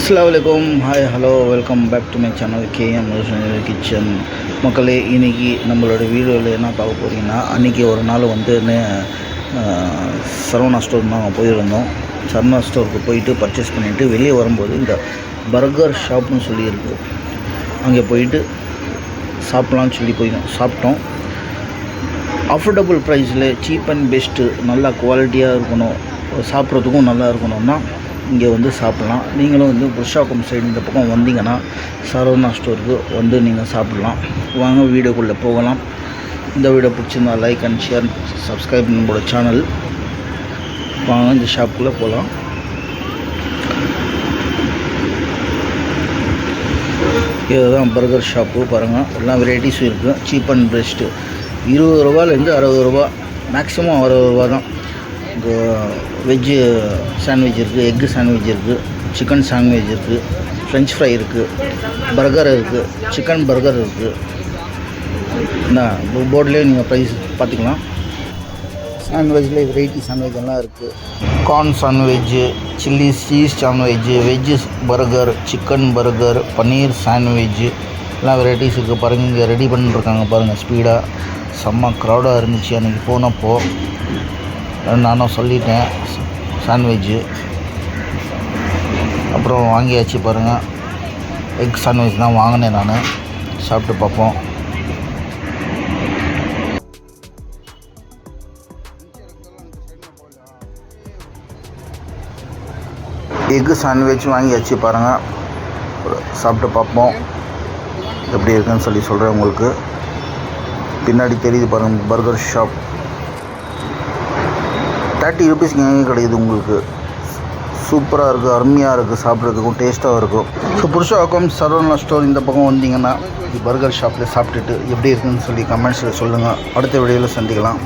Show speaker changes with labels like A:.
A: அஸ்லாம் வலைக்கம் hi hello welcome back to my channel KM kitchen மக்களே இன்றைக்கி நம்மளோட வீடியோவில் என்ன பார்க்க போகிறீங்கன்னா அன்றைக்கி ஒரு நாள் வந்து நே- சரவணா ஸ்டோர் நாங்கள் போயிருந்தோம். சரவணா ஸ்டோருக்கு போயிட்டு பர்ச்சேஸ் பண்ணிவிட்டு வெளியே வரும்போது இந்த பர்கர் ஷாப்னு சொல்லி அங்கே போயிட்டு சாப்பிட்லான்னு சொல்லி போயிடும் சாப்பிட்டோம். அஃபோர்டபுள் ப்ரைஸில் சீப் அண்ட் பெஸ்ட்டு நல்லா குவாலிட்டியாக இருக்கணும். சாப்பிட்றதுக்கும் நல்லா இருக்கணும்னா இங்கே வந்து சாப்பிட்லாம். நீங்களும் வந்து புருஷாக்கம் சைடு இந்த பக்கம் வந்தீங்கன்னா சரவணா ஸ்டோருக்கு வந்து நீங்கள் சாப்பிட்லாம். வாங்க வீடியோக்குள்ளே போகலாம். இந்த வீடியோ பிடிச்சிருந்தா லைக் அண்ட் ஷேர் சப்ஸ்கிரைப் நம்மளோட சேனல் வாங்க இந்த ஷாப்புக்குள்ளே போகலாம் இதுதான் பர்கர் ஷாப்பு பாருங்கள் எல்லா வெரைட்டிஸும் இருக்குது சீப் அண்ட் பெஸ்ட்டு இருபது ரூபாலேருந்து அறுபது ரூபா. மேக்ஸிமம் அறுபது ரூபா தான். இங்கே வெஜ்ஜு சாண்ட்விச் இருக்குது எக்கு சாண்ட்விச் இருக்குது சிக்கன் சாண்ட்விச் இருக்குது ஃப்ரெஞ்ச் ஃப்ரை இருக்குது பர்கர் இருக்குது சிக்கன் பர்கர் இருக்குது என்ன போர்ட்லேயே நீங்கள் ப்ரைஸ் பார்த்துக்கலாம் சாண்ட்விச்சில் வெரைட்டி சாண்ட்விச் எல்லாம் இருக்குது corn sandwich chilli cheese sandwich veg burger chicken burger paneer sandwich எல்லாம் வெரைட்டிஸ் இருக்குது பாருங்கள் இங்கே ரெடி பண்ணிட்டுருக்காங்க பாருங்கள் ஸ்பீடாக செம்ம க்ரௌடாக இருந்துச்சு அன்றைக்கி போனப்போ. நானும் சொல்லிட்டேன். சாண்ட்விட்ஜு அப்புறம் வாங்கியாச்சு பாருங்கள் எக் சாண்ட்விச் தான் வாங்கினேன் நான். சாப்பிட்டு பார்ப்போம். எக்கு சாண்ட்விச் வாங்கியாச்சு பாருங்கள் சாப்பிட்டு பார்ப்போம். எப்படி இருக்குன்னு சொல்லி சொல்கிறேன் உங்களுக்கு. பின்னாடி தெரியுது பாருங்கள் பர்கர் ஷாப் தேர்ட்டி ருபீஸ்க்கு எங்கே கிடைக்குது உங்களுக்கு. சூப்பராக இருக்குது அருமையாக இருக்குது சாப்பிட்றதுக்கும் டேஸ்ட்டாக இருக்கும். ஸோ புருஷாக்கம் சரவணா ஸ்டோர் இந்த பக்கம் வந்தீங்கன்னா பர்கர் ஷாப்பில் சாப்பிட்டுட்டு எப்படி இருக்குன்னு சொல்லி கமெண்ட்ஸில் சொல்லுங்கள் அடுத்த வீடியோவில் சந்திக்கலாம்.